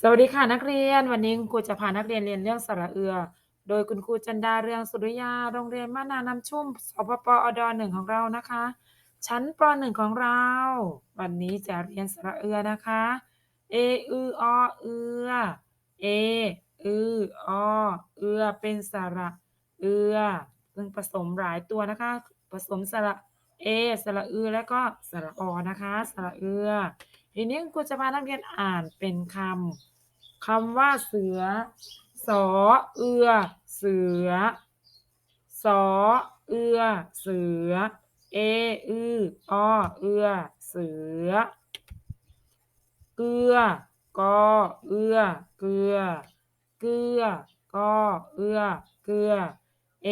สวัสดีค่ะนักเรียน วันนี้คุณครูจะพานักเรียนเรียนเรื่องสระเอือ โดยคุณครูจันดาเรืองสุริยา โรงเรียนบ้านาน้ำชุ่มสพปอดหนึ่งของเรานะคะ ชั้นปหนึ่งของเรา วันนี้จะเรียนสระเอือนะคะเออืออเอือเออืออเอือเป็นสระเอือซึ่งผสมหลายตัวนะคะ ผสมสระเอสระอือและก็สระอนะคะ สระเอือ ทีนี้ครูจะพานักเรียนอ่านเป็นคำคำว่าเสือ สอเอือ เสือ สอเอือ เสือ เออืออเอือ เสือ เกลือ กอเอือ เกลือ เกลือ กอเอือ เกลือ เอ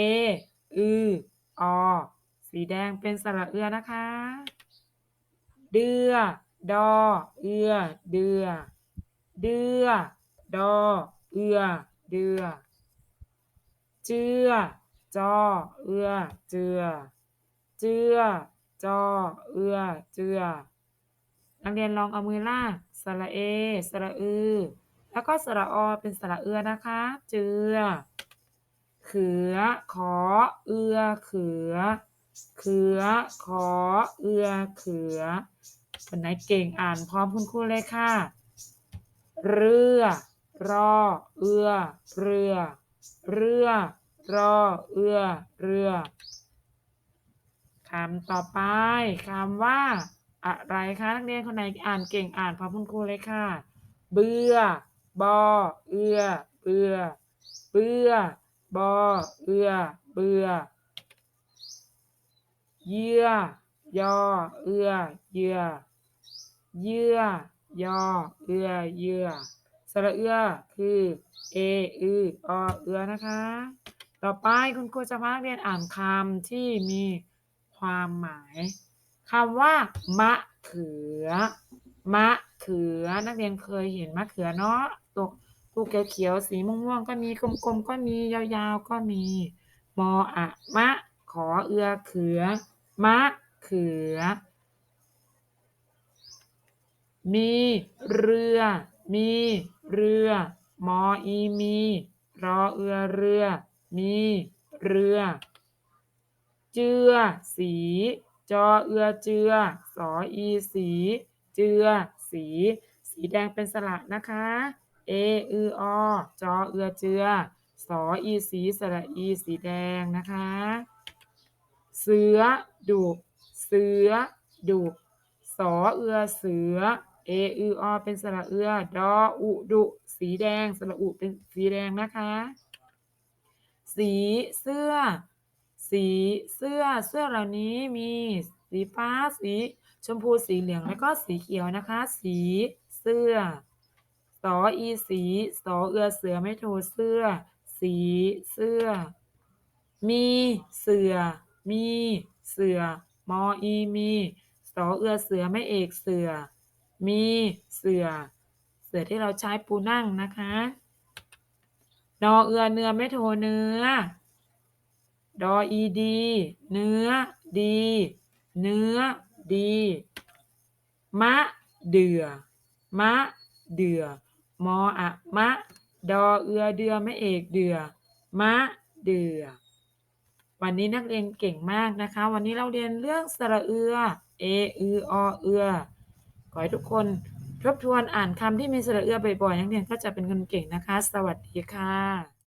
อืออสีแดงเป็นสระเอือนะคะ เดือ ดอ เอือ เดือ เดือ ดอ เอือ เดือ เจือ จอ เอือ เจือ เจือ จอ เอือ เจือ นักเรียนลองเอามือลากสระเอ สระอือ แล้วก็สระอเป็นสระเอือนะคะ เจือ เขือ ขอ เอือ เขือ เขือ ขอ เอือ เขือ คนไหนเก่งอ่านพร้อมคุณครูเลยค่ะ เรือ รอ เอือ เรือ เรือ รอ เอือ เรือคำต่อไปคำว่า อะไรคะนักเรียนคนไหนอ่านเก่งอ่านพร้อมคุณครูเลยค่ะ เบื่อ บอ เอือ เบื่อ เบื่อ บอ เอือ เบื่อ เยื่อยอ เอือ เยื่อ เยื่อยอเอือเยื่อสระเอือคือเออืออเอือนะคะ ต่อไปคุณครูจะพานักเรียนอ่านคำที่มีความหมายคำว่ามะเขือ มะเขือนักเรียนเคยเห็นมะเขือเนาะตัวลูกเขียวๆสีม่วงๆก็มีกลมๆก็มียาวๆก็มี มออะมะขอเอือเขือ มะเขือ มีเรือ มีเรือ มออีมี รอเอือเรือ มีเรือ เจือสี จอเอือเจือ สออีสี เจือสี สีแดงเป็นสระนะคะ เออืออจอเอือเจือ สออีสี สระอีสีแดงนะคะ เสือดุ เสือดุ สอเอือเสือ เออืออเป็นสระเอือดออุดุ สีแดงสระอุเป็นสีแดงนะคะ สีเสื้อ สีเสื้อเสื้อเหล่านี้มีสีฟ้าสีชมพูสีเหลืองแล้วก็สีเขียวนะคะ สีเสื้อสออีสีสอเอือเสือไม่โทเสื้อ สีเสื้อ มีเสือ มีเสือมออีมีสอเอือเสือไม่เอกเสือ มีเสือ เสือที่เราใช้ปูนั่งนะคะ นอเอือเนื้อไม่โทเนื้อ ดออีดี เนื้อดี เนื้อดี มะเดือ มะเดือ มออะมะ ดอเอือเดือไม่เอกเดือ มะเดือ วันนี้นักเรียนเก่งมากนะคะ วันนี้เราเรียนเรื่องสระเอือ เอ อืออเอือ ขอให้ทุกคนทบทวนอ่านคำที่มีสระเอือบ่อยๆนักเรียนก็จะเป็นคนเก่งนะคะ สวัสดีค่ะ